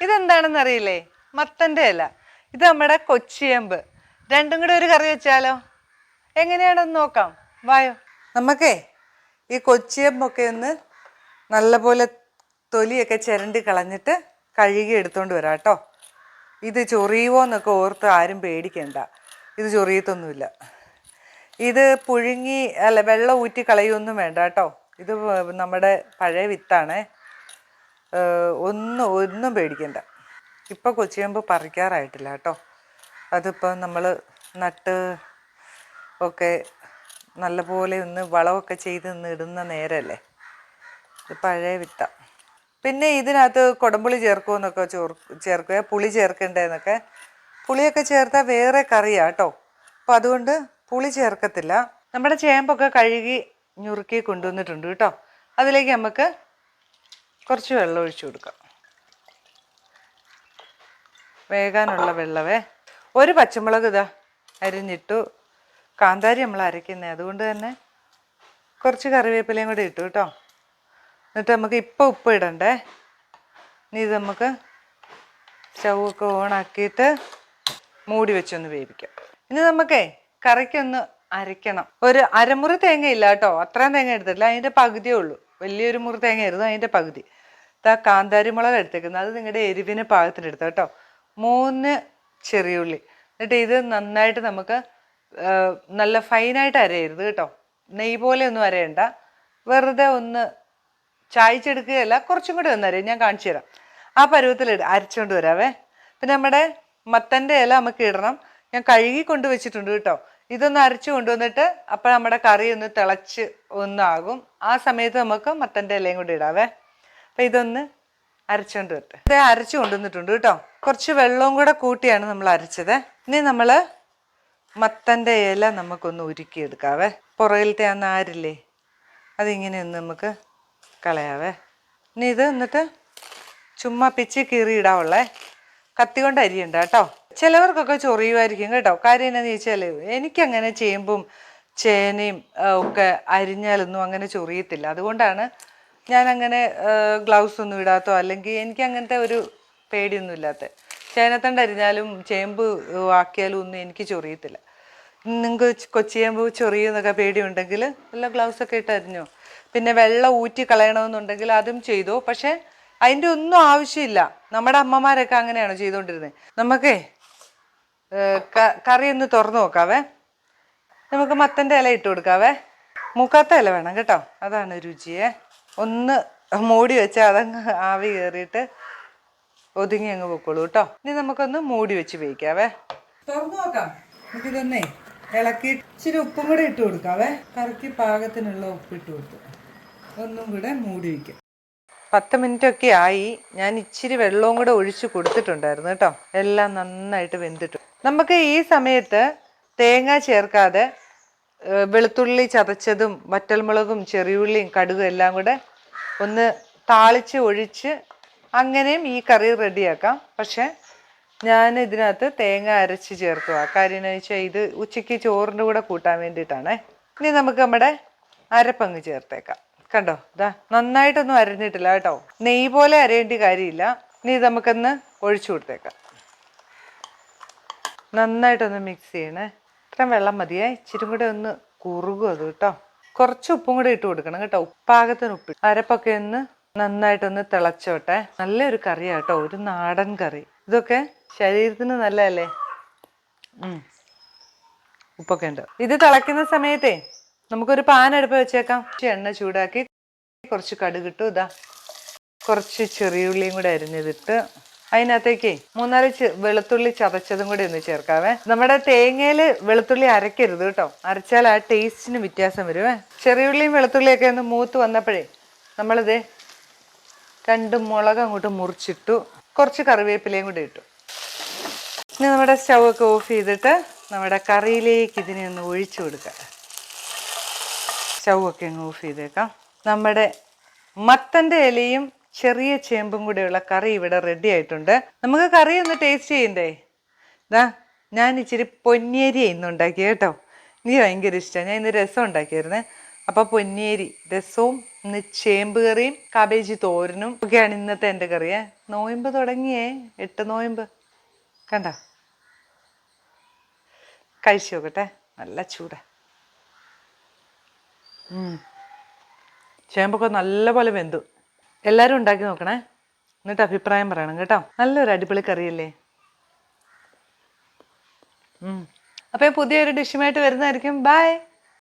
ഇതെന്താണെന്ന് അറിയില്ലേ? മത്തന്റെ ഇല. ഇത് നമ്മുടെ കൊച്ചിയമ്പ്. രണ്ടും കൂടെ ഒരു കറി വെച്ചാലോ? എങ്ങനെയാണെന്ന് നോക്കാം. വായോ. നമുക്കേ ഈ കൊച്ചിയമ്പൊക്കെ ഒന്ന് നല്ലപോലെ തൊലിയൊക്കെ ചിരണ്ടി കളഞ്ഞിട്ട് കഴുകി എടുത്തോണ്ട് വരാം കേട്ടോ. ഇത് ചൊറിയുമോ എന്നൊക്കെ ഓർത്ത് ആരും പേടിക്കണ്ട. ഇത് ചൊറിയത്തൊന്നുമില്ല. ഇത് പുഴുങ്ങി അല്ല വെള്ളം ഊറ്റി കളയൊന്നും വേണ്ട കേട്ടോ. ഇത് നമ്മുടെ പഴയ വിത്താണേ. ഒന്നും ഒന്നും പേടിക്കണ്ട. ഇപ്പം കൊച്ചിയമ്പ് പറിക്കാറായിട്ടില്ല കേട്ടോ. അതിപ്പോൾ നമ്മൾ നട്ട് ഒക്കെ നല്ലപോലെ ഒന്ന് വളമൊക്കെ ചെയ്ത് നിടുന്ന നേരമല്ലേ പഴയ വിത്ത. പിന്നെ ഇതിനകത്ത് കുടംപുളി ചേർക്കുമെന്നൊക്കെ ചോർ ചേർക്കുക പുളി ചേർക്കണ്ടേന്നൊക്കെ പുളിയൊക്കെ ചേർത്താൽ വേറെ കറിയാണ് കേട്ടോ. അപ്പം അതുകൊണ്ട് പുളി ചേർക്കത്തില്ല. നമ്മുടെ ചേമ്പൊക്കെ കഴുകി ഞുറുക്കി കൊണ്ടുവന്നിട്ടുണ്ട് കേട്ടോ. അതിലേക്ക് നമുക്ക് കുറച്ച് വെള്ളം ഒഴിച്ചു കൊടുക്കാം. വേകാനുള്ള വെള്ളവേ. ഒരു പച്ചമുളക് ഇതാ അരിഞ്ഞിട്ടു. കാന്താരി നമ്മൾ അരയ്ക്കുന്നത് അതുകൊണ്ട് തന്നെ കുറച്ച് കറിവേപ്പിലയും കൂടി ഇട്ടു കേട്ടോ. എന്നിട്ട് നമുക്ക് ഇപ്പം ഉപ്പ് ഇടണ്ടേ. ഇനി ഇത് നമുക്ക് സ്റ്റൗവൊക്കെ ഓണാക്കിയിട്ട് മൂടി വെച്ചൊന്ന് വേവിക്കാം. ഇനി നമുക്കേ കറിക്കൊന്ന് അരയ്ക്കണം. ഒരു അരമുറി തേങ്ങ ഇല്ല കേട്ടോ. അത്രയും തേങ്ങ എടുത്തിട്ടില്ല. അതിന്റെ പകുതിയേ ഉള്ളൂ. വലിയൊരു മുറി തേങ്ങ ആയിരുന്നു. അതിന്റെ പകുതി. ഇതാ കാന്താരി മുളക് എടുത്തേക്കുന്നത്. അത് നിങ്ങളുടെ എരിവിന് പാകത്തിന് എടുത്തോ കേട്ടോ. മൂന്ന് ചെറിയുള്ളി. എന്നിട്ട് ഇത് നന്നായിട്ട് നമുക്ക് നല്ല ഫൈനായിട്ട് അരയരുത് കേട്ടോ. നെയ്യ് പോലെ ഒന്നും അരയണ്ട. വെറുതെ ഒന്ന് ചായച്ചെടുക്കുകയല്ല കുറച്ചും കൂടി ഒന്ന് അരയും. ഞാൻ കാണിച്ചു തരാം. ആ പരുവത്തിൽ അരച്ചുകൊണ്ട് വരാവേ. പിന്നെ നമ്മുടെ മത്തന്റെ ഇല നമുക്ക് ഇടണം. ഞാൻ കഴുകി കൊണ്ട് വെച്ചിട്ടുണ്ട് കേട്ടോ. ഇതൊന്ന് അരച്ചു കൊണ്ടുവന്നിട്ട് അപ്പോൾ നമ്മുടെ കറി ഒന്ന് തിളച്ച് ഒന്നാകും. ആ സമയത്ത് നമുക്ക് മത്തന്റെ ഇലയും കൂടി ഇടാവേ. അപ്പം ഇതൊന്ന് അരച്ചുകൊണ്ട് വരട്ടെ. ഇത് അരച്ചു കൊണ്ടുവന്നിട്ടുണ്ട് കേട്ടോ. കുറച്ച് വെള്ളവും കൂടെ കൂട്ടിയാണ് നമ്മൾ അരച്ചത്. ഇനി നമ്മൾ മത്തന്റെ ഇല നമുക്കൊന്ന് ഉരുക്കിയെടുക്കാവേ. പുറകിലത്തെ ആ നാരില്ലേ അതിങ്ങനെ ഒന്ന് നമുക്ക് കളയാവേ. ഇനി ഇത് എന്നിട്ട് ചുമ്മാ പിച്ച് കീറി ഇടാവുള്ളേ കത്തി കൊണ്ട് അരിയുണ്ട് കേട്ടോ. ചിലവർക്കൊക്കെ ചൊറിയുമായിരിക്കും കേട്ടോ. കാര്യം എന്നാന്ന് ചോദിച്ചാൽ എനിക്കങ്ങനെ ചേമ്പും ചേനയും ഒക്കെ അരിഞ്ഞാലൊന്നും അങ്ങനെ ചൊറിയത്തില്ല. അതുകൊണ്ടാണ് ഞാൻ അങ്ങനെ ഗ്ലൗസ് ഒന്നും ഇടാത്തോ അല്ലെങ്കിൽ എനിക്ക് അങ്ങനത്തെ ഒരു പേടിയൊന്നും ഇല്ലാത്ത. ചേനത്തണ്ട് അരിഞ്ഞാലും ചേമ്പ് ആക്കിയാലും ഒന്നും എനിക്ക് ചൊറിയത്തില്ല. നിങ്ങൾക്ക് കൊച്ചിയേമ്പ് ചൊറിയുന്നൊക്കെ പേടിയുണ്ടെങ്കിൽ നല്ല ഗ്ലൗസ് ഒക്കെ ഇട്ട് അരിഞ്ഞോ. പിന്നെ വെള്ളം ഊറ്റി കളയണമെന്നുണ്ടെങ്കിൽ അതും ചെയ്തു. പക്ഷെ അതിന്റെ ഒന്നും ആവശ്യമില്ല. നമ്മുടെ അമ്മമാരൊക്കെ അങ്ങനെയാണ് ചെയ്തുകൊണ്ടിരുന്നത് നമുക്കേ കറി ഒന്ന് തുറന്നു നോക്കാവേ. നമുക്ക് മത്തന്റെ ഇല ഇട്ട് കൊടുക്കാവേ. മൂക്കാത്ത ഇല വേണം കേട്ടോ. അതാണ് രുചിയെ. ഒന്ന് മൂടി വെച്ചാൽ അതങ്ങ് ആവി കയറിയിട്ട് ഒതുങ്ങി അങ്ങ് പൊക്കോളൂ കേട്ടോ. ഇനി നമുക്കൊന്ന് മൂടി വെച്ച് വേവിക്കാവേ. തുറന്നു നോക്കാം. നമുക്കിതൊന്നേ ഇളക്കി ഇച്ചിരി ഉപ്പും കൂടെ ഇട്ട് കൊടുക്കാവേ. കറക്കി പാകത്തിനുള്ള ഉപ്പ് ഇട്ട് കൊടുത്തു. ഒന്നും കൂടെ മൂടി വയ്ക്കാം പത്ത് മിനിറ്റ് ഒക്കെ ആയി. ഞാൻ ഇച്ചിരി വെള്ളവും കൂടെ ഒഴിച്ച് കൊടുത്തിട്ടുണ്ടായിരുന്നു കേട്ടോ. എല്ലാം നന്നായിട്ട് വെന്തിട്ടു. നമുക്ക് ഈ സമയത്ത് തേങ്ങ ചേർക്കാതെ വെളുത്തുള്ളി ചതച്ചതും വറ്റൽമുളകും ചെറിയുള്ളിയും കടുകും എല്ലാം കൂടെ ഒന്ന് താളിച്ച് ഒഴിച്ച് അങ്ങനെയും ഈ കറി റെഡിയാക്കാം. പക്ഷെ ഞാൻ ഇതിനകത്ത് തേങ്ങ അരച്ച് ചേർക്കുക കാര്യം എന്ന് വെച്ചാൽ ഇത് ഉച്ചയ്ക്ക് ചോറിന്റെ കൂടെ കൂട്ടാൻ വേണ്ടിയിട്ടാണേ. ഇനി നമുക്ക് നമ്മുടെ അരപ്പങ്ങ് ചേർത്തേക്കാം. കണ്ടോ? ഇതാ നന്നായിട്ടൊന്നും അരഞ്ഞിട്ടില്ല കേട്ടോ. നെയ്യ് പോലെ അരയേണ്ട കാര്യമില്ല. ഇനി നമുക്കൊന്ന് ഒഴിച്ചു കൊടുത്തേക്കാം. നന്നായിട്ടൊന്ന് മിക്സ് ചെയ്യണേ. ഇത്രയും വെള്ളം മതിയേ? ഇച്ചിരി കൂടെ ഒന്ന് കുറുകും അത് കേട്ടോ. കുറച്ച് ഉപ്പും കൂടെ ഇട്ട് കൊടുക്കണം കേട്ടോ. പാകത്തിന് ഉപ്പ് അരപ്പൊക്കെ ഒന്ന് നന്നായിട്ടൊന്ന് തിളച്ചോട്ടെ. നല്ലൊരു കറിയാ കേട്ടോ. ഒരു നാടൻ കറി. ഇതൊക്കെ ശരീരത്തിന് നല്ലതല്ലേ. ഉപ്പൊക്കെ ഉണ്ട്. ഇത് തിളയ്ക്കുന്ന സമയത്തേ നമുക്കൊരു പാൻ അടുപ്പ് വെച്ചേക്കാം. എണ്ണ ചൂടാക്കി കുറച്ച് കടുകിട്ടു. ഇതാ. കുറച്ച് ചെറിയുള്ളിയും കൂടെ അരിഞ്ഞതിട്ട് അതിനകത്തേക്ക് മൂന്നാൽ വെളുത്തുള്ളി ചതച്ചതും കൂടി ഒന്ന് ചേർക്കാവേ. നമ്മുടെ തേങ്ങയിൽ വെളുത്തുള്ളി അരക്കരുത് കേട്ടോ. അരച്ചാൽ ആ ടേസ്റ്റിന് വ്യത്യാസം വരുവേ ചെറിയുള്ളിയും വെളുത്തുള്ളിയൊക്കെ ഒന്ന് മൂത്ത് വന്നപ്പോഴേ നമ്മളിത് രണ്ട് മുളക് അങ്ങോട്ട് മുറിച്ചിട്ടു കുറച്ച് കറിവേപ്പിലയും കൂടി ഇട്ടു. ഇനി നമ്മുടെ സ്റ്റൗ ഒക്കെ ഓഫ് ചെയ്തിട്ട് നമ്മുടെ കറിയിലേക്ക് ഇതിനെ ഒന്ന് ഒഴിച്ചു കൊടുക്കുക സ്റ്റൗ ഒക്കെ അങ്ങ് ഓഫ് ചെയ്തേക്കാം. നമ്മുടെ മത്തന്റെ ഇലയും ചെറിയ ചേമ്പും കൂടെയുള്ള കറി ഇവിടെ റെഡി ആയിട്ടുണ്ട്. നമുക്ക് കറി ഒന്ന് ടേസ്റ്റ് ചെയ്യണ്ടേ? ഇതാ ഞാൻ ഇച്ചിരി പൊന്നിയരി ഇന്ന് ഉണ്ടാക്കി കേട്ടോ. എനിക്ക് ഭയങ്കര ഇഷ്ടമാണ് ഞാൻ ഇന്ന് രസം ഉണ്ടാക്കിയായിരുന്നേ. അപ്പോൾ പൊന്നിയേരി രസവും ഇന്ന് ചേമ്പ് കറിയും കാബേജ് തോരനും ഒക്കെയാണ് ഇന്നത്തെ എന്റെ കറിയേ നോയമ്പ് തുടങ്ങിയേ എട്ട് നോയമ്പ്. കണ്ട? കഴിച്ചു നോക്കട്ടെ. നല്ല ചൂട. ചേമ്പൊക്കെ നല്ലപോലെ വെന്തു. എല്ലാവരും ഉണ്ടാക്കി നോക്കണേ. എന്നിട്ട് അഭിപ്രായം പറയണം കേട്ടോ. നല്ലൊരു അടിപൊളി കറിയല്ലേ. അപ്പോൾ പുതിയൊരു ഡിഷുമായിട്ട് വരുന്നതായിരിക്കും. ബൈ